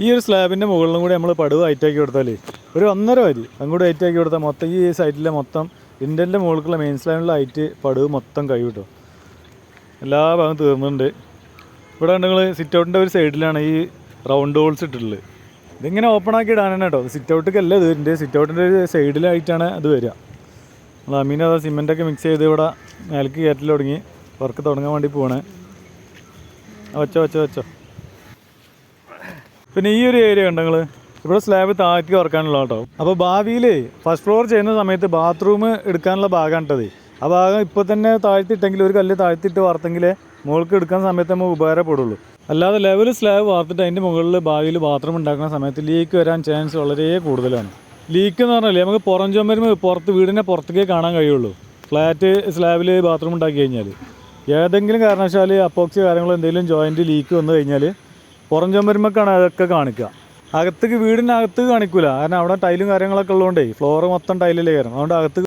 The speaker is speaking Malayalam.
ഈ ഒരു സ്ലാബിന്റെ മുകളിലും കൂടി നമ്മൾ പടുവ് ഹൈറ്റാക്കി കൊടുത്താൽ ഒരു ഒന്നര വരി അങ്ങോട്ട് ഹൈറ്റാക്കി കൊടുത്താൽ മൊത്തം ഈ സൈറ്റിലെ മൊത്തം ഇന്റലിന്റെ മുകളിലുള്ള മെയിൻ സ്ലാബിലുള്ള ഹൈറ്റ് പടുവ് മൊത്തം കഴിവിട്ടു എല്ലാ ഭാഗം തീർന്നിട്ടുണ്ട്. ഇവിടെ നിങ്ങൾ സിറ്റ് ഔട്ടിന്റെ ഒരു സൈഡിലാണ് ഈ റൗണ്ട് ഹോൾസ് ഇട്ടിട്ടുള്ളത്. ഇതിങ്ങനെ ഓപ്പൺ ആക്കി ഇടാനാണ് കേട്ടോ. സിറ്റ് ഔട്ടിക്കല്ല ഇത്. ഇതിന്റെ സിറ്റ് ഔട്ടിന്റെ ഒരു സൈഡിലായിട്ടാണ് അത് വരിക. നമ്മൾ അമീന അതാ സിമെന്റൊക്കെ മിക്സ് ചെയ്ത് ഇവിടെ മേലേക്ക് കയറ്റൽ തുടങ്ങി. വർക്ക് തുടങ്ങാൻ വേണ്ടി പോവാണ്. വച്ചോ വച്ചോ വെച്ചോ. പിന്നെ ഈ ഒരു ഏരിയ ഉണ്ട് നിങ്ങൾ ഇവിടെ സ്ലാബ് താഴ്ത്തി വറക്കാനുള്ള കേട്ടോ അപ്പോൾ ഭാവിയിൽ ഫസ്റ്റ് ഫ്ലോർ ചെയ്യുന്ന സമയത്ത് ബാത്റൂം എടുക്കാനുള്ള ഇട്ടത് ആ ഭാഗം ഇപ്പോൾ തന്നെ താഴ്ത്തിയിട്ടെങ്കിൽ ഒരു കല്ല് താഴ്ത്തിയിട്ട് വാർത്തെങ്കിലേ മുകൾക്ക് എടുക്കാൻ സമയത്ത് നമുക്ക് ഉപകാരപ്പെടുള്ളൂ. അല്ലാതെ ലെവൽ സ്ലാബ് വാർത്തിട്ട് അതിന്റെ മുകളിൽ ഭാവിയിൽ ബാത്റൂം ഉണ്ടാക്കുന്ന സമയത്ത് ലീക്ക് വരാൻ ചാൻസ് വളരെ കൂടുതലാണ്. ലീക്ക് എന്ന് പറഞ്ഞാൽ നമുക്ക് പുറം ചുമരും പുറത്ത് വീടിനെ പുറത്തേക്കേ കാണാൻ കഴിയുള്ളൂ. ഫ്ലാറ്റ് സ്ലാബിൽ ബാത്റൂം ഉണ്ടാക്കി കഴിഞ്ഞാൽ ഏതെങ്കിലും കാരണവശാൽ അപ്പോക്സി കാര്യങ്ങളോ എന്തെങ്കിലും ജോയിന്റ് ലീക്ക് വന്നു കഴിഞ്ഞാൽ പുറം ചുമരുമൊക്കെയാണ് അതൊക്കെ കാണിക്കുക. അകത്തേക്ക് വീടിനകത്ത് കാണിക്കൂല. കാരണം അവിടെ ടൈലും കാര്യങ്ങളൊക്കെ ഉള്ളതുകൊണ്ടേ ഫ്ലോർ മൊത്തം ടൈലിലേ കയറും അതുകൊണ്ട് അകത്ത്